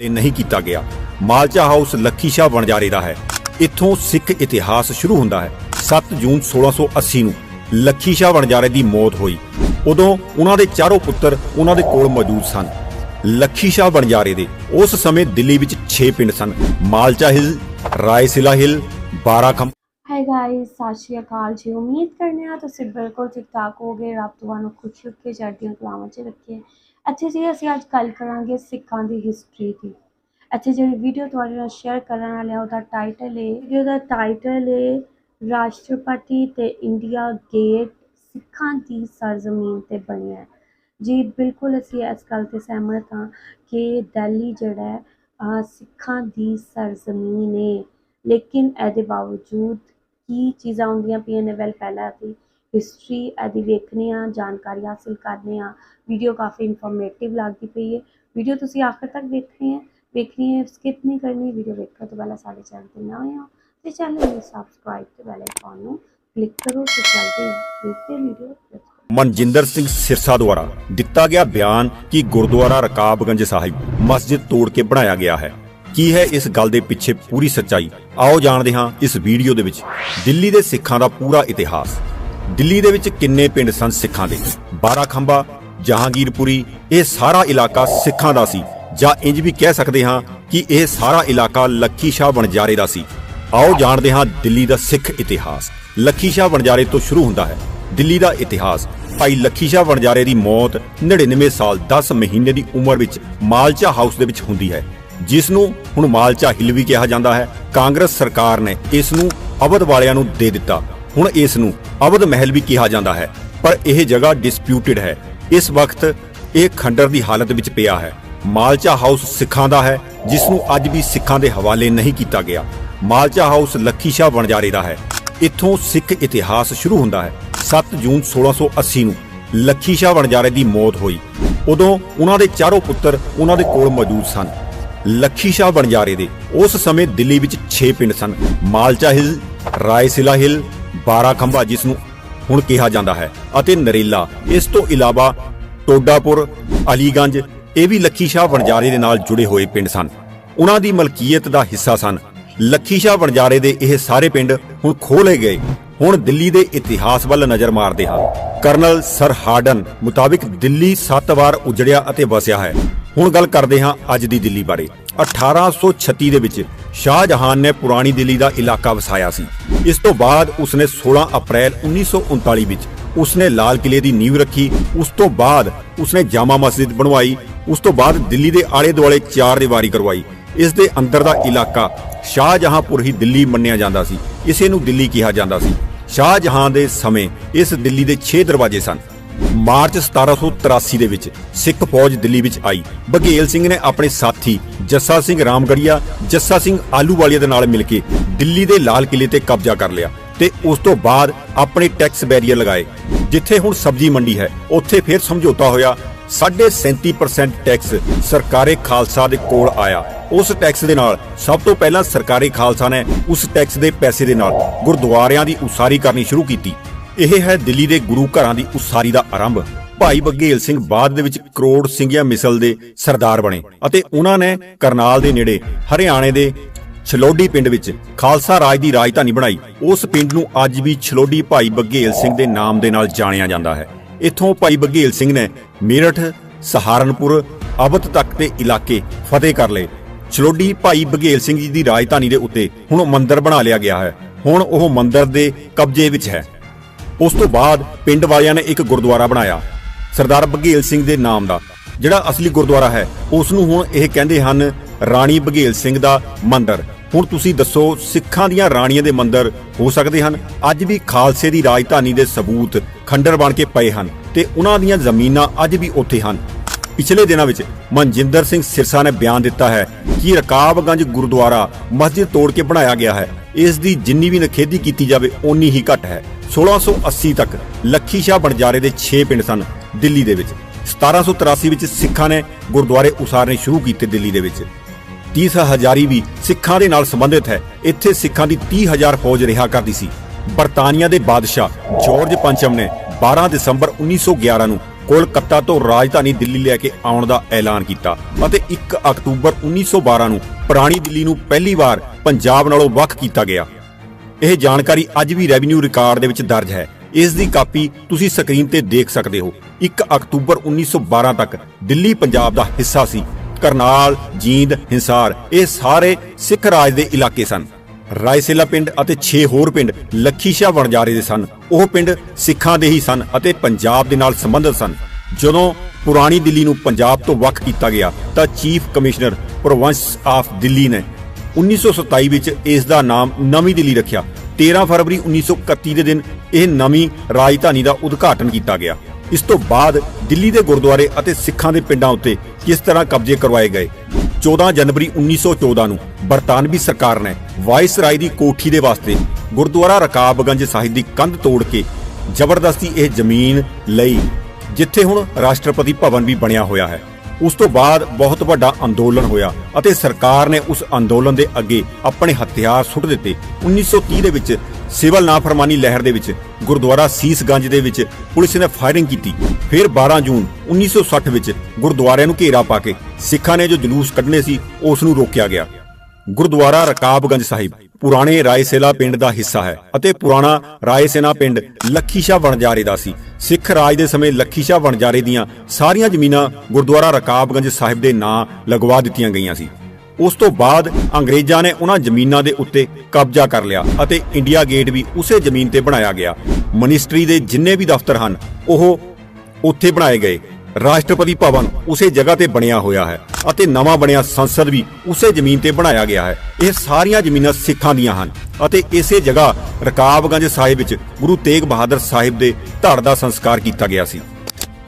ਇਹ ਨਹੀਂ ਕੀਤਾ ਗਿਆ। ਮਾਲਚਾ ਹਾਊਸ ਲੱਖੀ ਸ਼ਾਹ ਵਣਜਾਰੇ ਦਾ ਹੈ। ਇੱਥੋਂ ਸਿੱਖ ਇਤਿਹਾਸ ਸ਼ੁਰੂ ਹੁੰਦਾ ਹੈ। 7 ਜੂਨ 1680 ਨੂੰ ਲੱਖੀ ਸ਼ਾਹ ਵਣਜਾਰੇ ਦੀ ਮੌਤ ਹੋਈ। ਉਦੋਂ ਉਹਨਾਂ ਦੇ ਚਾਰੋਂ ਪੁੱਤਰ ਉਹਨਾਂ ਦੇ ਕੋਲ ਮੌਜੂਦ ਸਨ। ਲੱਖੀ ਸ਼ਾਹ ਵਣਜਾਰੇ ਦੇ। ਉਸ ਸਮੇਂ ਦਿੱਲੀ ਵਿੱਚ 6 ਪਿੰਡ ਸਨ। ਮਾਲਚਾ ਹਿਲ, ਰਾਏਸਿਲਾ ਹਿਲ, ਬਾਰਾਖੰਭ ਹਾਈ ਗਾਇਸ ਸਤਿ ਸ਼੍ਰੀ ਅਕਾਲ ਜੀ। ਉਮੀਦ ਕਰਨੇ ਆ ਤੁਸੀਂ ਬਿਲਕੁਲ ਠੀਕ ਠਾਕ ਹੋਗੇ ਰੱਬ ਤੁਹਾਨੂੰ ਖੁਸ਼ ਰੱਖੇ ਚੜ੍ਹਦੀਆਂ ਕਲਾਵਾਂ 'ਚ ਰੱਖੇ। ਅੱਛਾ ਜੀ, ਅਸੀਂ ਅੱਜ ਗੱਲ ਕਰਾਂਗੇ ਸਿੱਖਾਂ ਦੀ ਹਿਸਟਰੀ ਦੀ। ਅੱਛਾ, ਜਿਹੜੀ ਵੀਡੀਓ ਤੁਹਾਡੇ ਨਾਲ ਸ਼ੇਅਰ ਕਰਨ ਵਾਲੇ ਆ, ਉਹਦਾ ਟਾਈਟਲ ਹੈ ਵੀਡੀਓ ਦਾ ਟਾਈਟਲ ਹੈ ਰਾਸ਼ਟਰਪਤੀ ਤੇ ਇੰਡੀਆ ਗੇਟ ਸਿੱਖਾਂ ਦੀ ਸਰਜ਼ਮੀਨ ਤੇ ਬਣਿਆ ਜੀ, ਬਿਲਕੁਲ ਅਸੀਂ ਇਸ ਗੱਲ ਤੇ ਸਹਿਮਤ ਹਾਂ ਕਿ ਦਿੱਲੀ ਜਿਹੜਾ ਹੈ ਸਿੱਖਾਂ ਦੀ ਸਰਜ਼ਮੀਨ ਹੈ ਲੇਕਿਨ ਇਹਦੇ ਬਾਵਜੂਦ ਕੀ ਚੀਜ਼ਾਂ ਹੁੰਦੀਆਂ ਪਈਆਂ ਨੇ? ਵੈਲ ਪਹਿਲਾਂ ਦੀ ਹਿਸਟਰੀ ਇਹਦੀ ਵੇਖਣੀ ਆ ਜਾਣਕਾਰੀ ਹਾਸਿਲ ਕਰਨੀ ਆ ਵੀਡੀਓ ਕਾਫੀ ਇਨਫੋਰਮੇਟਿਵ ਲੱਗਦੀ ਪਈ ਹੈ। ਵੀਡੀਓ ਤੁਸੀਂ ਆਖਰ ਤੱਕ ਵੇਖਣੀ ਹੈ ਵੇਖਣੀ ਹੈ ਸਕਿਪ ਨਹੀਂ ਕਰਨੀ। ਵੀਡੀਓ ਵੇਖਣ ਤੋਂ ਪਹਿਲਾਂ ਸਾਡੇ ਚੈਨਲ ਤੇ ਨਵੇਂ ਹੋ ਤੇ ਚੈਨਲ ਨੂੰ ਸਬਸਕ੍ਰਾਈਬ ਤੇ ਬੈਲ ਆਈਕਨ ਨੂੰ ਕਲਿੱਕ ਕਰੋ ਤੇ ਚਲਦੇ ਹਾਂ ਦੇਖਦੇ ਵੀਡੀਓ ਮਨਜਿੰਦਰ ਸਿੰਘ ਸਿਰਸਾ ਦੁਆਰਾ ਦਿੱਤਾ ਗਿਆ ਬਿਆਨ ਕਿ ਗੁਰਦੁਆਰਾ ਰਕਾਬਗੰਜ ਸਾਹਿਬ ਮਸਜਿਦ ਤੋੜ ਕੇ ਬਣਾਇਆ ਗਿਆ ਹੈ। ਕੀ ਹੈ ਇਸ ਗੱਲ ਦੇ ਪਿੱਛੇ ਪੂਰੀ ਸੱਚਾਈ? ਆਓ ਜਾਣਦੇ ਹਾਂ ਇਸ ਵੀਡੀਓ ਦੇ ਵਿੱਚ। ਦਿੱਲੀ ਦੇ ਸਿੱਖਾਂ ਦਾ ਪੂਰਾ ਇਤਿਹਾਸ। ਦਿੱਲੀ ਦੇ ਵਿੱਚ ਕਿੰਨੇ ਪਿੰਡ ਸਨ ਸਿੱਖਾਂ ਦੇ? ਬਾਰਾਖੰਬਾ, ਜਹਾਂਗੀਰਪੁਰੀ, ਇਹ ਸਾਰਾ ਇਲਾਕਾ ਸਿੱਖਾਂ ਦਾ ਸੀ। ਜਾਂ ਇੰਜ ਵੀ ਕਹਿ ਸਕਦੇ ਹਾਂ ਕਿ ਇਹ ਸਾਰਾ ਇਲਾਕਾ ਲੱਖੀ ਸ਼ਾਹ ਵਣਜਾਰੇ ਦਾ ਸੀ। ਆਓ ਜਾਣਦੇ ਹਾਂ ਦਿੱਲੀ ਦਾ ਸਿੱਖ ਇਤਿਹਾਸ। ਲੱਖੀ ਸ਼ਾਹ ਵਣਜਾਰੇ ਤੋਂ ਸ਼ੁਰੂ ਹੁੰਦਾ ਹੈ। ਦਿੱਲੀ ਦਾ ਇਤਿਹਾਸ। ਭਾਈ ਲੱਖੀ ਸ਼ਾਹ ਵਣਜਾਰੇ ਦੀ ਮੌਤ 99 ਸਾਲ 10 ਮਹੀਨੇ ਦੀ ਉਮਰ ਵਿੱਚ ਮਾਲਚਾ ਹਾਊਸ ਦੇ ਵਿੱਚ ਹੁੰਦੀ ਹੈ। ਜਿਸ ਨੂੰ ਹੁਣ ਮਾਲਚਾ ਹਿੱਲ ਵੀ ਕਿਹਾ ਜਾਂਦਾ ਹੈ। ਕਾਂਗਰਸ ਸਰਕਾਰ ਨੇ ਇਸ ਨੂੰ ਅਵਧ ਵਾਲਿਆਂ ਨੂੰ ਦੇ ਦਿੱਤਾ। ਹੁਣ ਇਸ ਨੂੰ ਅਵਧ ਮਹਿਲ ਵੀ ਕਿਹਾ ਜਾਂਦਾ ਹੈ, ਪਰ ਇਹ ਜਗ੍ਹਾ ਡਿਸਪਿਊਟਡ ਹੈ। ਇਸ ਵਕਤ ਇਹ ਖੰਡਰ ਦੀ ਹਾਲਤ ਵਿੱਚ ਪਿਆ ਹੈ। ਮਾਲਚਾ ਹਾਊਸ ਸਿੱਖਾਂ ਦਾ ਹੈ, ਜਿਸ ਨੂੰ ਅੱਜ ਵੀ ਸਿੱਖਾਂ ਦੇ ਹਵਾਲੇ ਨਹੀਂ ਕੀਤਾ ਗਿਆ। ਮਾਲਚਾ ਹਾਊਸ ਲੱਖੀ ਸ਼ਾਹ ਵਣਜਾਰੇ ਦਾ ਹੈ। ਇੱਥੋਂ ਸਿੱਖ ਇਤਿਹਾਸ ਸ਼ੁਰੂ ਹੁੰਦਾ ਹੈ। 7 ਜੂਨ 1680 ਨੂੰ ਲੱਖੀ ਸ਼ਾਹ ਵਣਜਾਰੇ ਦੀ ਮੌਤ ਹੋਈ। ਉਦੋਂ ਉਹਨਾਂ ਦੇ ਚਾਰੋਂ ਪੁੱਤਰ ਉਹਨਾਂ ਦੇ ਕੋਲ ਮੌਜੂਦ ਸਨ। ਲੱਖੀ ਸ਼ਾਹ ਵਣਜਾਰੇ ਦੇ ਉਸ ਸਮੇਂ ਦਿੱਲੀ ਵਿੱਚ 6 ਪਿੰਡ ਸਨ। ਮਾਲਚਾ ਹਿੱਲ, ਰਾਏਸਿਲਾ ਹਿੱਲ ਬਾਰਾਖੰਭਾ ਜਿਸ ਨੂੰ ਹੁਣ ਕਿਹਾ ਜਾਂਦਾ ਹੈ ਅਤੇ ਨਰੇਲਾ, ਇਸ ਤੋਂ ਇਲਾਵਾ ਟੋਡਾਪੁਰ, ਅਲੀਗੰਜ, ਇਹ ਵੀ ਲੱਖੀ ਸ਼ਾਹ ਵਣਜਾਰੇ ਦੇ ਨਾਲ ਜੁੜੇ ਹੋਏ ਪਿੰਡ ਸਨ। ਉਹਨਾਂ ਦੀ ਮਲਕੀਅਤ ਦਾ ਹਿੱਸਾ ਸਨ। ਲੱਖੀ ਸ਼ਾਹ ਵਣਜਾਰੇ ਦੇ ਇਹ ਸਾਰੇ ਪਿੰਡ ਹੁਣ ਖੋਲੇ ਗਏ। ਹੁਣ ਦਿੱਲੀ ਦੇ ਇਤਿਹਾਸ ਵੱਲ ਨਜ਼ਰ ਮਾਰਦੇ ਹਾਂ ਕਰਨਲ ਸਰ ਹਾਰਡਨ ਮੁਤਾਬਿਕ ਦਿੱਲੀ 7 ਵਾਰ ਉਜੜਿਆ ਅਤੇ ਵਸਿਆ ਹੈ। ਹੁਣ ਗੱਲ ਕਰਦੇ ਹਾਂ ਅੱਜ ਦੀ ਦਿੱਲੀ ਬਾਰੇ। 1836 ਦੇ ਵਿੱਚ ਸ਼ਾਹਜਹਾਨ ਨੇ ਪੁਰਾਣੀ ਦਿੱਲੀ ਦਾ ਇਲਾਕਾ ਵਸਾਇਆ ਸੀ। ਇਸ ਤੋਂ ਬਾਅਦ ਉਸਨੇ 16 ਅਪ੍ਰੈਲ 1939 ਵਿੱਚ ਉਸਨੇ ਲਾਲ ਕਿਲੇ ਦੀ ਨੀਂਹ ਰੱਖੀ। ਉਸ ਤੋਂ ਬਾਅਦ ਉਸਨੇ ਜਾਮਾ ਮਸਜਿਦ ਬਣਵਾਈ। ਉਸ ਤੋਂ ਬਾਅਦ ਦਿੱਲੀ ਦੇ ਆਲੇ ਦੁਆਲੇ ਚਾਰ ਦੀਵਾਰੀ ਕਰਵਾਈ। ਇਸ ਦੇ ਅੰਦਰ ਦਾ ਇਲਾਕਾ ਸ਼ਾਹਜਹਾਂਪੁਰ ਹੀ ਦਿੱਲੀ ਮੰਨਿਆ ਜਾਂਦਾ ਸੀ। ਇਸੇ ਨੂੰ ਦਿੱਲੀ ਕਿਹਾ ਜਾਂਦਾ ਸੀ। ਸ਼ਾਹਜਹਾਂ ਦੇ ਸਮੇਂ ਇਸ ਦਿੱਲੀ ਦੇ 6 ਦਰਵਾਜ਼ੇ ਸਨ। ਮਾਰਚ 1783 ਦੇ ਵਿੱਚ ਸਿੱਖ ਫੌਜ ਦਿੱਲੀ ਵਿੱਚ ਆਈ। ਬਘੇਲ ਸਿੰਘ ਨੇ ਆਪਣੇ ਸਾਥੀ ਜੱਸਾ ਸਿੰਘ ਰਾਮਗੜੀਆ, ਜੱਸਾ ਸਿੰਘ ਆਲੂਵਾਲੀਆ ਦੇ ਨਾਲ ਮਿਲ ਕੇ ਦਿੱਲੀ ਦੇ ਲਾਲ ਕਿਲੇ ਤੇ ਕਬਜ਼ਾ ਕਰ ਲਿਆ ਤੇ ਉਸ ਤੋਂ ਬਾਅਦ ਆਪਣੇ ਟੈਕਸ ਬੈਰੀਅਰ ਲਗਾਏ। ਜਿੱਥੇ ਹੁਣ ਸਬਜ਼ੀ ਮੰਡੀ ਹੈ, ਉੱਥੇ ਫਿਰ ਸਮਝੌਤਾ ਹੋਇਆ 37% ਟੈਕਸ ਸਰਕਾਰੇ ਖਾਲਸਾ ਦੇ ਕੋਲ ਆਇਆ। ਉਸ ਟੈਕਸ ਦੇ ਨਾਲ, ਸਭ ਤੋਂ ਪਹਿਲਾਂ ਸਰਕਾਰੀ ਖਾਲਸਾ ਨੇ ਉਸ ਟੈਕਸ ਦੇ ਪੈਸੇ ਦੇ ਨਾਲ ਗੁਰਦੁਆਰਿਆਂ ਦੀ ਉਸਾਰੀ ਕਰਨੀ ਸ਼ੁਰੂ ਕੀਤੀ। ਇਹ ਹੈ ਦਿੱਲੀ ਦੇ ਗੁਰੂ ਘਰਾਂ ਦੀ ਉਸਾਰੀ ਦਾ ਆਰੰਭ। ਭਾਈ ਬਘੇਲ ਸਿੰਘ ਬਾਅਦ ਦੇ ਵਿੱਚ ਕਰੋੜ ਸਿੰਘਿਆ ਮਿਸਲ ਦੇ ਸਰਦਾਰ ਬਣੇ ਅਤੇ ਉਹਨਾਂ ਨੇ ਕਰਨਾਲ ਦੇ ਨੇੜੇ ਹਰਿਆਣੇ ਦੇ ਛਲੋਡੀ ਪਿੰਡ ਵਿੱਚ ਖਾਲਸਾ ਰਾਜ ਦੀ ਰਾਜਧਾਨੀ ਬਣਾਈ। ਉਸ ਪਿੰਡ ਨੂੰ ਅੱਜ ਵੀ ਛਲੋਡੀ ਭਾਈ ਬਘੇਲ ਸਿੰਘ ਦੇ ਨਾਮ ਦੇ ਨਾਲ ਜਾਣਿਆ ਜਾਂਦਾ ਹੈ। ਇੱਥੋਂ ਭਾਈ ਬਘੇਲ ਸਿੰਘ ਨੇ ਮੇਰਠ, ਸਹਾਰਨਪੁਰ, ਅਵਧ ਤੱਕ ਦੇ ਇਲਾਕੇ ਫਤਿਹ ਕਰ ਲਏ। ਛਲੋਡੀ ਭਾਈ ਬਘੇਲ ਸਿੰਘ ਜੀ ਦੀ ਰਾਜਧਾਨੀ ਦੇ ਉੱਤੇ ਹੁਣ ਮੰਦਿਰ ਬਣਾ ਲਿਆ ਗਿਆ ਹੈ। ਹੁਣ ਉਹ ਮੰਦਿਰ ਦੇ ਕਬਜ਼ੇ ਵਿੱਚ ਹੈ। ਉਸ ਤੋਂ ਬਾਅਦ ਪਿੰਡ ਵਾਲਿਆਂ ਨੇ ਇੱਕ ਗੁਰਦੁਆਰਾ ਬਣਾਇਆ। ਸਰਦਾਰ ਬਘੇਲ ਸਿੰਘ ਦੇ ਨਾਮ ਦਾ, ਜਿਹੜਾ ਅਸਲੀ ਗੁਰਦੁਆਰਾ ਹੈ। ਉਸ ਨੂੰ ਹੁਣ ਇਹ ਕਹਿੰਦੇ ਹਨ, ਰਾਣੀ ਬਘੇਲ ਸਿੰਘ ਦਾ ਮੰਦਿਰ। ਹੁਣ ਤੁਸੀਂ ਦੱਸੋ, ਸਿੱਖਾਂ ਦੀਆਂ ਰਾਣੀਆਂ ਦੇ ਮੰਦਰ ਹੋ ਸਕਦੇ ਹਨ? ਅੱਜ ਵੀ ਖਾਲਸੇ ਦੀ ਰਾਜਧਾਨੀ ਦੇ ਸਬੂਤ ਖੰਡਰ ਬਣ ਕੇ ਪਏ ਹਨ ਤੇ ਉਹਨਾਂ ਦੀਆਂ ਜ਼ਮੀਨਾਂ ਅੱਜ ਵੀ ਉੱਥੇ ਹਨ। ਪਿਛਲੇ ਦਿਨਾਂ ਵਿੱਚ ਮਨਜਿੰਦਰ ਸਿੰਘ ਸਿਰਸਾ ਨੇ ਬਿਆਨ ਦਿੱਤਾ ਹੈ ਕਿ ਰਕਾਬਗੰਜ ਗੁਰਦੁਆਰਾ ਮਸਜਿਦ ਤੋੜ ਕੇ ਬਣਾਇਆ ਗਿਆ ਹੈ। ਇਸ ਦੀ ਜਿੰਨੀ ਵੀ ਨਖੇਦੀ ਕੀਤੀ ਜਾਵੇ, ਓਨੀ ਹੀ ਘੱਟ ਹੈ। 1680 ਤੱਕ ਲੱਖੀ ਸ਼ਾਹ ਬਣਜਾਰੇ ਦੇ 6 ਪਿੰਡ ਸਨ ਦਿੱਲੀ ਦੇ ਵਿੱਚ। 1783 ਵਿੱਚ ਸਿੱਖਾਂ ਨੇ ਗੁਰਦੁਆਰੇ ਉਸਾਰਨੇ ਸ਼ੁਰੂ ਕੀਤੇ ਦਿੱਲੀ ਦੇ ਵਿੱਚ। 30 ਹਜ਼ਾਰੀ ਵੀ ਸਿੱਖਾਂ ਦੇ ਨਾਲ ਸੰਬੰਧਿਤ ਹੈ। ਇੱਥੇ ਸਿੱਖਾਂ ਦੀ 30000 ਫੌਜ ਰਿਹਾ ਕਰਦੀ ਸੀ। ਬਰਤਾਨੀਆ ਦੇ ਬਾਦਸ਼ਾਹ ਜਾਰਜ ਪੰਚਮ ਨੇ 12 ਦਸੰਬਰ 1911 ਨੂੰ ਕੋਲਕਾਤਾ ਤੋਂ ਰਾਜਧਾਨੀ ਦਿੱਲੀ ਲੈ ਕੇ ਆਉਣ ਦਾ ਐਲਾਨ ਕੀਤਾ ਅਤੇ 1 ਅਕਤੂਬਰ 1912 ਨੂੰ ਪੁਰਾਣੀ ਦਿੱਲੀ ਨੂੰ ਪਹਿਲੀ ਵਾਰ ਪੰਜਾਬ ਨਾਲੋਂ ਵੱਖ ਕੀਤਾ ਗਿਆ। ਇਹ ਜਾਣਕਾਰੀ ਅੱਜ ਵੀ ਰੈਵਨਿਊ ਰਿਕਾਰਡ ਦੇ ਵਿੱਚ ਦਰਜ ਹੈ। ਇਸ ਦੀ ਕਾਪੀ ਤੁਸੀਂ ਸਕਰੀਨ ਤੇ ਦੇਖ ਸਕਦੇ ਹੋ। 1 ਅਕਤੂਬਰ 1912 ਤੱਕ ਦਿੱਲੀ, ਪੰਜਾਬ ਦਾ ਹਿੱਸਾ ਸੀ। ਕਰਨਾਲ, ਜੀਂਦ, ਹਿੰਸਾਰ, ਇਹ ਸਾਰੇ ਸਿੱਖ ਰਾਜ ਦੇ ਇਲਾਕੇ ਸਨ। ਰਾਇਸੇਲਾ ਪਿੰਡ ਅਤੇ 6 ਹੋਰ ਪਿੰਡ ਲੱਖੀਸ਼ਾ ਵਣਜਾਰੇ ਦੇ ਸਨ। ਉਹ ਪਿੰਡ ਸਿੱਖਾਂ ਦੇ ਹੀ ਸਨ ਅਤੇ ਪੰਜਾਬ ਦੇ ਨਾਲ ਸੰਬੰਧਿਤ ਸਨ। ਜਦੋਂ ਪੁਰਾਣੀ ਦਿੱਲੀ ਨੂੰ ਪੰਜਾਬ ਤੋਂ ਵੱਖ ਕੀਤਾ ਗਿਆ ਤਾਂ chief commissioner province of Delhi ਨੇ 1927 ਵਿੱਚ ਇਸ ਦਾ ਨਾਮ ਨਵੀਂ ਦਿੱਲੀ ਰੱਖਿਆ। 13 ਫਰਵਰੀ 1931 ਦੇ ਦਿਨ ਇਹ ਨਵੀਂ ਰਾਜਧਾਨੀ ਦਾ ਉਦਘਾਟਨ ਕੀਤਾ ਗਿਆ। ਇਸ ਤੋਂ ਬਾਅਦ ਦਿੱਲੀ ਦੇ ਗੁਰਦੁਆਰੇ ਅਤੇ ਸਿੱਖਾਂ ਦੇ ਪਿੰਡਾਂ ਉੱਤੇ ਕਿਸ ਤਰ੍ਹਾਂ ਕਬਜ਼ੇ ਕਰਵਾਏ ਗਏ? 14 ਜਨਵਰੀ 1914 ਨੂੰ ਬਰਤਾਨਵੀ ਸਰਕਾਰ ਨੇ ਵਾਇਸਰਾਏ ਦੀ ਕੋਠੀ ਦੇ ਵਾਸਤੇ ਗੁਰਦੁਆਰਾ ਰਕਾਬਗੰਜ ਸਾਹਿਬ ਦੀ ਕੰਧ ਤੋੜ ਕੇ ਜ਼ਬਰਦਸਤੀ ਇਹ ਜ਼ਮੀਨ ਲਈ, ਜਿੱਥੇ ਹੁਣ ਰਾਸ਼ਟਰਪਤੀ ਭਵਨ ਵੀ ਬਣਿਆ ਹੋਇਆ ਹੈ। ਉਸ ਤੋਂ ਬਾਅਦ ਬਹੁਤ ਵੱਡਾ ਅੰਦੋਲਨ ਹੋਇਆ ਅਤੇ ਸਰਕਾਰ ਨੇ ਉਸ ਅੰਦੋਲਨ ਦੇ ਅੱਗੇ ਆਪਣੇ ਹਥਿਆਰ ਸੁੱਟ ਦਿੱਤੇ। 1930 ਦੇ ਵਿੱਚ ਸਿਵਲ ਨਾਫਰਮਾਨੀ ਲਹਿਰ ਦੇ ਵਿੱਚ ਗੁਰਦੁਆਰਾ ਸੀਸਗੰਜ ਦੇ ਵਿੱਚ ਪੁਲਿਸ ਨੇ ਫਾਇਰਿੰਗ ਕੀਤੀ। ਫਿਰ 12 ਜੂਨ 1960 ਵਿੱਚ ਗੁਰਦੁਆਰਿਆਂ ਨੂੰ ਘੇਰਾ ਪਾ ਕੇ ਸਿੱਖਾਂ ਨੇ ਜੋ ਜਲੂਸ ਕੱਢਣੇ ਸੀ, ਉਸ ਨੂੰ ਰੋਕਿਆ ਗਿਆ। ਗੁਰਦੁਆਰਾ ਰਕਾਬਗੰਜ ਸਾਹਿਬ, ਪੁਰਾਣੇ ਰਾਏਸੇਲਾ ਪਿੰਡ ਦਾ ਹਿੱਸਾ ਹੈ ਅਤੇ ਪੁਰਾਣਾ ਰਾਏਸੇਨਾ ਪਿੰਡ ਲੱਖੀਸ਼ਾ ਵਣਜਾਰੇ ਦਾ ਸੀ। ਸਿੱਖ ਰਾਜ ਦੇ ਸਮੇਂ ਲੱਖੀਸ਼ਾ ਵਣਜਾਰੇ ਦੀਆਂ ਸਾਰੀਆਂ ਜ਼ਮੀਨਾਂ ਗੁਰਦੁਆਰਾ ਰਕਾਬਗੰਜ ਸਾਹਿਬ ਦੇ ਨਾਂ ਲਗਵਾ ਦਿੱਤੀਆਂ ਗਈਆਂ ਸੀ। ਉਸ ਤੋਂ ਬਾਅਦ ਅੰਗਰੇਜ਼ਾਂ ਨੇ ਉਹਨਾਂ ਜ਼ਮੀਨਾਂ ਦੇ ਉੱਤੇ ਕਬਜ਼ਾ ਕਰ ਲਿਆ ਅਤੇ ਇੰਡੀਆ ਗੇਟ ਵੀ ਉਸੇ ਜ਼ਮੀਨ ਤੇ ਬਣਾਇਆ ਗਿਆ। ਮਿਨਿਸਟਰੀ ਦੇ ਜਿੰਨੇ ਵੀ ਦਫ਼ਤਰ ਹਨ, ਉਹ ਉੱਥੇ ਬਣਾਏ ਗਏ। ਰਾਸ਼ਟਰਪਤੀ ਭਵਨ ਉਸੇ ਜਗ੍ਹਾ ਤੇ ਬਣਿਆ ਹੋਇਆ ਹੈ ਅਤੇ ਨਵਾਂ ਬਣਿਆ ਸੰਸਦ ਵੀ ਉਸੇ ਜ਼ਮੀਨ ਤੇ ਬਣਾਇਆ ਗਿਆ ਹੈ। ਇਹ ਸਾਰੀਆਂ ਜ਼ਮੀਨਾਂ ਸਿੱਖਾਂ ਦੀਆਂ ਹਨ ਅਤੇ ਇਸੇ ਜਗ੍ਹਾ ਰਕਾਬਗੰਜ ਸਾਹਿਬ ਵਿੱਚ ਗੁਰੂ ਤੇਗ ਬਹਾਦਰ ਸਾਹਿਬ ਦੇ ਧੜ ਦਾ ਸੰਸਕਾਰ ਕੀਤਾ ਗਿਆ ਸੀ।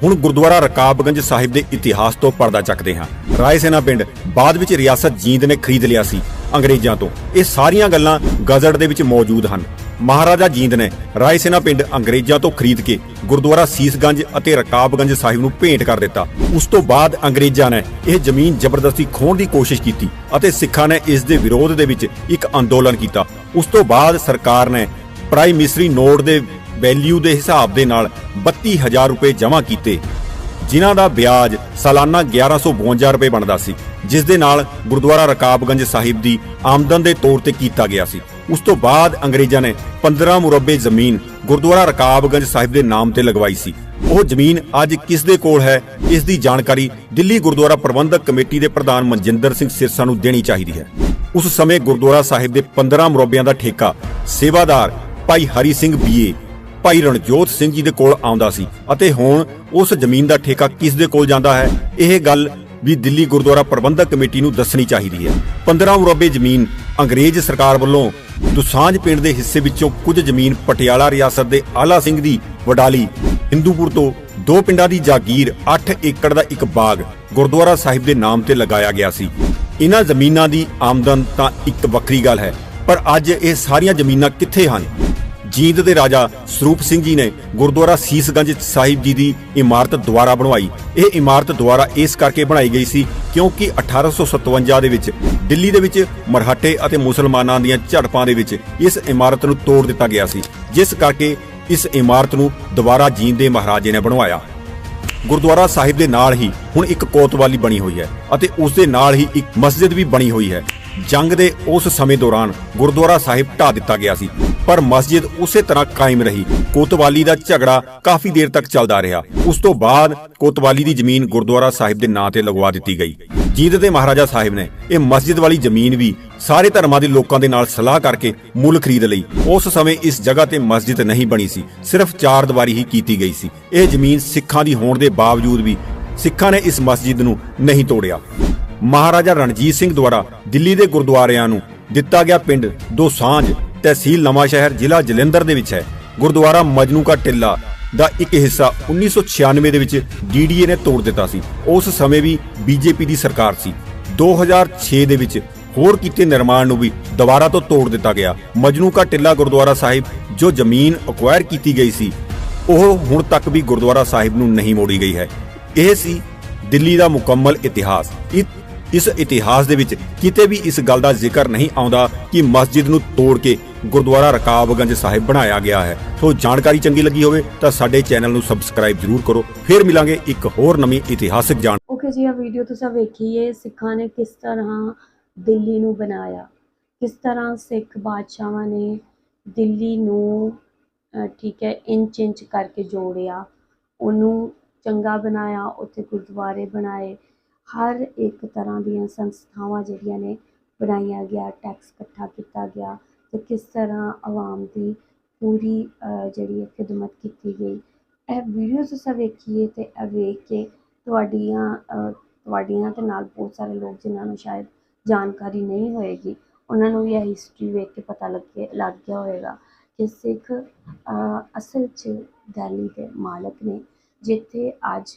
ਹੁਣ ਗੁਰਦੁਆਰਾ ਰਕਾਬਗੰਜ ਸਾਹਿਬ ਦੇ ਇਤਿਹਾਸ ਤੋਂ ਪਰਦਾ ਚੱਕਦੇ ਹਾਂ। ਰਾਏ ਸੈਨਾ ਪਿੰਡ ਬਾਅਦ ਵਿੱਚ ਰਿਆਸਤ ਜੀਂਦ ਨੇ ਖਰੀਦ ਲਿਆ ਸੀ। ਅੰਗਰੇਜ਼ਾਂ ਤੋਂ। ਇਹ ਸਾਰੀਆਂ ਗੱਲਾਂ ਗਜ਼ਟ ਦੇ ਵਿੱਚ ਮੌਜੂਦ ਹਨ। ਮਹਾਰਾਜਾ ਜੀਂਦ ਨੇ ਰਾਏਸੇਨਾ ਪਿੰਡ ਅੰਗਰੇਜ਼ਾਂ ਤੋਂ ਖਰੀਦ ਕੇ ਗੁਰਦੁਆਰਾ ਸੀਸਗੰਜ ਅਤੇ ਰਕਾਬਗੰਜ ਸਾਹਿਬ ਨੂੰ ਭੇਂਟ ਕਰ ਦਿੱਤਾ। ਉਸ ਤੋਂ ਬਾਅਦ ਅੰਗਰੇਜ਼ਾਂ ਨੇ ਇਹ ਜ਼ਮੀਨ ਜ਼ਬਰਦਸਤੀ ਖੋਹਣ ਦੀ ਕੋਸ਼ਿਸ਼ ਕੀਤੀ ਅਤੇ ਸਿੱਖਾਂ ਨੇ ਇਸ ਦੇ ਵਿਰੋਧ ਦੇ ਵਿੱਚ ਇੱਕ ਅੰਦੋਲਨ ਕੀਤਾ। ਉਸ ਤੋਂ ਬਾਅਦ ਸਰਕਾਰ ਨੇ ਪ੍ਰਾਈਮ ਨੋਟ ਦੇ ਵੈਲਿਊ ਦੇ ਹਿਸਾਬ ਦੇ ਨਾਲ 32000 ਰੁਪਏ ਜਮ੍ਹਾਂ ਕੀਤੇ। ਜਿਨ੍ਹਾਂ ਦਾ ਵਿਆਜ ਸਾਲਾਨਾ 1152 ਰੁਪਏ ਬਣਦਾ ਸੀ, ਜਿਸ ਦੇ ਨਾਲ ਗੁਰਦੁਆਰਾ ਰਕਾਬਗੰਜ ਸਾਹਿਬ ਦੀ ਆਮਦਨ ਦੇ ਤੌਰ ਤੇ ਕੀਤਾ ਗਿਆ ਸੀ। ਉਸ ਤੋਂ ਬਾਅਦ ਅੰਗਰੇਜ਼ਾਂ ਨੇ 15 ਮੁਰੱਬੇ ਜ਼ਮੀਨ ਗੁਰਦੁਆਰਾ ਰਕਾਬਗੰਜ ਸਾਹਿਬ ਦੇ ਨਾਮ ਤੇ ਲਗਵਾਈ ਸੀ। ਉਹ ਜ਼ਮੀਨ ਅੱਜ ਕਿਸ ਦੇ ਕੋਲ ਹੈ, ਇਸ ਦੀ ਜਾਣਕਾਰੀ ਦਿੱਲੀ ਗੁਰਦੁਆਰਾ ਪ੍ਰਬੰਧਕ ਕਮੇਟੀ ਦੇ ਪ੍ਰਧਾਨ ਮਨਜਿੰਦਰ ਸਿੰਘ ਸਿਰਸਾ ਨੂੰ ਦੇਣੀ ਚਾਹੀਦੀ ਹੈ। ਉਸ ਸਮੇਂ ਗੁਰਦੁਆਰਾ ਸਾਹਿਬ ਦੇ 15 ਮੁਰੱਬਿਆਂ ਦਾ ਠੇਕਾ ਸੇਵਾਦਾਰ ਭਾਈ ਹਰੀ ਸਿੰਘ ਬੀਏ ਭਾਈ ਰਣਜੋਤ ਸਿੰਘ ਜੀ ਦੇ ਕੋਲ ਆਉਂਦਾ ਸੀ ਅਤੇ ਹੁਣ ਉਸ ਜ਼ਮੀਨ ਦਾ ਠੇਕਾ ਕਿਸ ਦੇ ਕੋਲ ਜਾਂਦਾ ਹੈ? ਇਹ ਗੱਲ ਵੀ ਦਿੱਲੀ ਗੁਰਦੁਆਰਾ ਪ੍ਰਬੰਧਕ ਕਮੇਟੀ ਨੂੰ ਦੱਸਣੀ ਚਾਹੀਦੀ ਹੈ। 15 ਮੁਰੱਬੇ ਜ਼ਮੀਨ ਅੰਗਰੇਜ਼ ਸਰਕਾਰ ਵੱਲੋਂ ਦੁਸਾਂਝ ਪਿੰਡ ਦੇ ਹਿੱਸੇ ਵਿੱਚੋਂ ਕੁਝ ਜ਼ਮੀਨ ਪਟਿਆਲਾ ਰਿਆਸਤ ਦੇ ਆਲਾ ਸਿੰਘ ਦੀ ਵਡਾਲੀ, ਹਿੰਦੂਪੁਰ ਤੋਂ ਦੋ ਪਿੰਡਾਂ ਦੀ ਜਾਗੀਰ 8 ਏਕੜ ਦਾ ਇੱਕ ਬਾਗ ਗੁਰਦੁਆਰਾ ਸਾਹਿਬ ਦੇ ਨਾਮ ਤੇ ਲਗਾਇਆ ਗਿਆ ਸੀ। ਇਹਨਾਂ ਜ਼ਮੀਨਾਂ ਦੀ ਆਮਦਨ ਤਾਂ ਇੱਕ ਵੱਖਰੀ ਗੱਲ ਹੈ, ਪਰ ਅੱਜ ਇਹ ਸਾਰੀਆਂ ਜ਼ਮੀਨਾਂ ਕਿੱਥੇ ਹਨ? ਜੀਂਦ ਦੇ ਰਾਜਾ ਸਰੂਪ ਸਿੰਘ ਜੀ ਨੇ ਗੁਰਦੁਆਰਾ ਸੀਸਗੰਜ ਸਾਹਿਬ ਜੀ ਦੀ ਇਮਾਰਤ ਦੁਆਰਾ ਬਣਵਾਈ। ਇਹ ਇਮਾਰਤ ਦੁਆਰਾ ਇਸ ਕਰਕੇ ਬਣਾਈ ਗਈ ਸੀ ਕਿਉਂਕਿ 1857 ਦੇ ਵਿੱਚ ਦਿੱਲੀ ਦੇ ਵਿੱਚ ਮਰਹੱਟੇ ਅਤੇ ਮੁਸਲਮਾਨਾਂ ਦੀਆਂ ਝੜਪਾਂ ਦੇ ਵਿੱਚ ਇਸ ਇਮਾਰਤ ਨੂੰ ਤੋੜ ਦਿੱਤਾ ਗਿਆ ਸੀ, ਜਿਸ ਕਰਕੇ ਇਸ ਇਮਾਰਤ ਨੂੰ ਦੁਬਾਰਾ ਜੀਂਦ ਦੇ ਮਹਾਰਾਜੇ ਨੇ ਬਣਵਾਇਆ। ਗੁਰਦੁਆਰਾ ਸਾਹਿਬ ਦੇ ਨਾਲ ਹੀ ਹੁਣ ਇੱਕ ਕੋਤਵਾਲੀ ਬਣੀ ਹੋਈ ਹੈ ਅਤੇ ਉਸ ਦੇ ਨਾਲ ਹੀ ਇੱਕ ਮਸਜਿਦ ਵੀ ਬਣੀ ਹੋਈ ਹੈ। ਜੰਗ ਦੇ ਉਸ ਸਮੇਂ ਦੌਰਾਨ ਗੁਰਦੁਆਰਾ ਸਾਹਿਬ ਢਾ ਦਿੱਤਾ ਗਿਆ ਸੀ, ਪਰ ਮਸਜਿਦ ਉਸੇ ਤਰ੍ਹਾਂ ਕਾਇਮ ਰਹੀ। ਕੋਤਵਾਲੀ ਦਾ ਝਗੜਾ ਕਾਫੀ ਦੇਰ ਤੱਕ ਚੱਲਦਾ ਰਿਹਾ। ਉਸ ਤੋਂ ਬਾਅਦ ਕੋਤਵਾਲੀ ਦੀ ਜ਼ਮੀਨ ਗੁਰਦੁਆਰਾ ਸਾਹਿਬ ਦੇ ਨਾਂ ਤੇ ਲਗਵਾ ਦਿੱਤੀ ਗਈ। ਜੀਂਦ ਦੇ ਮਹਾਰਾਜਾ ਸਾਹਿਬ ਨੇ ਇਹ ਮਸਜਿਦ ਵਾਲੀ ਜ਼ਮੀਨ ਵੀ ਸਾਰੇ ਧਰਮਾਂ ਦੇ ਲੋਕਾਂ ਦੇ ਨਾਲ ਸਲਾਹ ਕਰਕੇ ਮੁੱਲ ਖਰੀਦ ਲਈ। ਉਸ ਸਮੇਂ ਇਸ ਜਗ੍ਹਾ ਤੇ ਮਸਜਿਦ ਨਹੀਂ ਬਣੀ ਸੀ, ਸਿਰਫ ਚਾਰ ਦੀਵਾਰੀ ਹੀ ਕੀਤੀ ਗਈ ਸੀ। ਇਹ ਜ਼ਮੀਨ ਸਿੱਖਾਂ ਦੀ ਹੋਣ ਦੇ ਬਾਵਜੂਦ ਵੀ ਸਿੱਖਾਂ ਨੇ ਇਸ ਮਸਜਿਦ ਨੂੰ ਨਹੀਂ ਤੋੜਿਆ। ਮਹਾਰਾਜਾ ਰਣਜੀਤ ਸਿੰਘ ਦੁਆਰਾ ਦਿੱਲੀ ਦੇ ਗੁਰਦੁਆਰਿਆਂ ਨੂੰ ਦਿੱਤਾ ਗਿਆ ਪਿੰਡ ਦੋਸਾਂਝ ਤਹਿਸੀਲ ਨਵਾਂਸ਼ਹਿਰ, ਜ਼ਿਲ੍ਹਾ ਜਲੰਧਰ ਦੇ ਵਿੱਚ ਹੈ। ਗੁਰਦੁਆਰਾ ਮਜਨੂ ਕਾ ਟਿੱਲਾ ਦਾ ਇੱਕ ਹਿੱਸਾ 1996 ਦੇ ਵਿੱਚ ਡੀਡੀਏ ਨੇ ਤੋੜ ਦਿੱਤਾ ਸੀ। ਉਸ ਸਮੇਂ ਵੀ ਬੀਜੇਪੀ ਦੀ ਸਰਕਾਰ ਸੀ। 2006 ਦੇ ਵਿੱਚ ਹੋਰ ਕੀਤੇ ਨਿਰਮਾਣ ਨੂੰ ਵੀ ਦੁਬਾਰਾ ਤੋਂ ਤੋੜ ਦਿੱਤਾ ਗਿਆ। ਮਜਨੂ ਕਾ ਟਿੱਲਾ ਗੁਰਦੁਆਰਾ ਸਾਹਿਬ ਜੋ ਜ਼ਮੀਨ ਅਕਵਾਇਰ ਕੀਤੀ ਗਈ ਸੀ, ਉਹ ਹੁਣ ਤੱਕ ਵੀ ਗੁਰਦੁਆਰਾ ਸਾਹਿਬ ਨੂੰ ਨਹੀਂ ਮੋੜੀ ਗਈ ਹੈ। ਇਹ ਸੀ ਦਿੱਲੀ ਦਾ ਮੁਕੰਮਲ ਇਤਿਹਾਸ। ਇਸ ਇਤਿਹਾਸ ਦੇ ਵਿੱਚ ਕਿਤੇ ਵੀ ਇਸ ਗੱਲ ਦਾ ਜ਼ਿਕਰ ਨਹੀਂ ਆਉਂਦਾ ਕਿ ਮਸਜਿਦ ਨੂੰ ਤੋੜ ਕੇ ਗੁਰਦੁਆਰਾ ਰਕਾਬਗੰਜ ਸਾਹਿਬ ਬਣਾਇਆ ਗਿਆ ਹੈ। ਸੋ ਜਾਣਕਾਰੀ ਚੰਗੀ ਲੱਗੀ ਹੋਵੇ ਤਾਂ ਸਾਡੇ ਚੈਨਲ ਨੂੰ ਸਬਸਕ੍ਰਾਈਬ ਜ਼ਰੂਰ ਕਰੋ। ਫਿਰ ਮਿਲਾਂਗੇ ਇੱਕ ਹੋਰ ਨਵੀਂ ਇਤਿਹਾਸਕ ਜਾਣ। ਓਕੇ ਜੀ ਇਹ ਵੀਡੀਓ ਤੁਸੀਂ ਵੇਖੀਏ। ਸਿੱਖਾਂ ਨੇ ਕਿਸ ਤਰ੍ਹਾਂ ਦਿੱਲੀ ਨੂੰ ਬਣਾਇਆ? ਕਿਸ ਤਰ੍ਹਾਂ ਸਿੱਖ ਬਾਦਸ਼ਾਹਾਂ ਨੇ ਦਿੱਲੀ ਨੂੰ ਠੀਕ ਹੈ ਇੰਚ ਇੰਚ ਕਰਕੇ ਜੋੜਿਆ? ਉਹਨੂੰ ਚੰਗਾ ਬਣਾਇਆ, ਉੱਥੇ ਗੁਰਦੁਆਰੇ ਬਣਾਏ। ਹਰ ਇੱਕ ਤਰ੍ਹਾਂ ਦੀਆਂ ਸੰਸਥਾਵਾਂ ਜਿਹੜੀਆਂ ਨੇ ਬਣਾਈਆਂ ਗਿਆ ਟੈਕਸ ਇਕੱਠਾ ਕੀਤਾ ਗਿਆ ਤੇ ਕਿਸ ਤਰ੍ਹਾਂ ਆਵਾਮ ਦੀ ਪੂਰੀ ਜਿਹੜੀ ਹੈ ਖਿਦਮਤ ਕੀਤੀ ਗਈ। ਇਹ ਵੀਡੀਓ ਤੁਸੀਂ ਵੇਖੀਏ ਤੇ ਇਹ ਵੇਖ ਕੇ ਤੁਹਾਡੀਆਂ ਤੁਹਾਡੀਆਂ ਤੇ ਨਾਲ ਬਹੁਤ ਸਾਰੇ ਲੋਕ ਜਿਨ੍ਹਾਂ ਨੂੰ ਸ਼ਾਇਦ ਜਾਣਕਾਰੀ ਨਹੀਂ ਹੋਏਗੀ, ਉਹਨਾਂ ਨੂੰ ਵੀ ਇਹ ਹਿਸਟਰੀ ਵੇਖ ਕੇ ਪਤਾ ਲੱਗੇ, ਲੱਗ ਗਿਆ ਹੋਏਗਾ ਕਿ ਸਿੱਖ ਅਸਲ 'ਚ ਦਿੱਲੀ ਦੇ ਮਾਲਕ ਨੇ, ਜਿੱਥੇ ਅੱਜ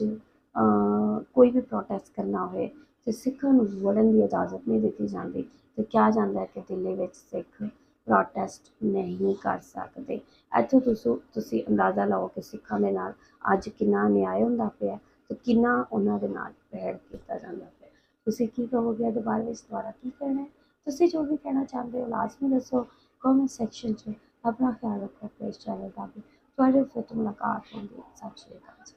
ਕੋਈ ਵੀ ਪ੍ਰੋਟੈਸਟ ਕਰਨਾ ਹੋਵੇ ਤੇ ਸਿੱਖਾਂ ਨੂੰ ਵੜਨ ਦੀ ਇਜਾਜ਼ਤ ਨਹੀਂ ਦਿੱਤੀ ਜਾਂਦੀ ਤੇ ਕਿਹਾ ਜਾਂਦਾ ਹੈ ਕਿ ਦਿੱਲੀ ਵਿੱਚ ਸਿੱਖ ਪ੍ਰੋਟੈਸਟ ਨਹੀਂ ਕਰ ਸਕਦੇ। ਇੱਥੋਂ ਤੁਸੀਂ ਤੁਸੀਂ ਅੰਦਾਜ਼ਾ ਲਾਓ ਕਿ ਸਿੱਖਾਂ ਦੇ ਨਾਲ ਅੱਜ ਕਿੰਨਾ ਅਨਿਆਏ ਹੁੰਦਾ ਪਿਆ ਤੇ ਕਿੰਨਾ ਉਹਨਾਂ ਦੇ ਨਾਲ ਬਹਿੜ ਕੀਤਾ ਜਾਂਦਾ ਪਿਆ। ਤੁਸੀਂ ਕੀ ਕਹੋਗੇ ਇਹਦੇ ਬਾਰੇ ਵਿੱਚ ਦੁਬਾਰਾ ਕੀ ਕਹਿਣਾ ਹੈ? ਤੁਸੀਂ ਜੋ ਵੀ ਕਹਿਣਾ ਚਾਹੁੰਦੇ ਹੋ ਲਾਜ਼ਮੀ ਦੱਸੋ ਕਮੈਂਟ ਸੈਕਸ਼ਨ 'ਚ ਆਪਣਾ ਖਿਆਲ ਰੱਖੋ ਪੇਸ਼ ਚੈਨਲ ਦਾ ਵੀ। ਤੁਹਾਡੇ ਫਿਰ ਤੋਂ ਮੁਲਾਕਾਤ ਹੋਗੀ ਸਤਿ ਸ਼੍ਰੀ ਅਕਾਲ ਜੀ।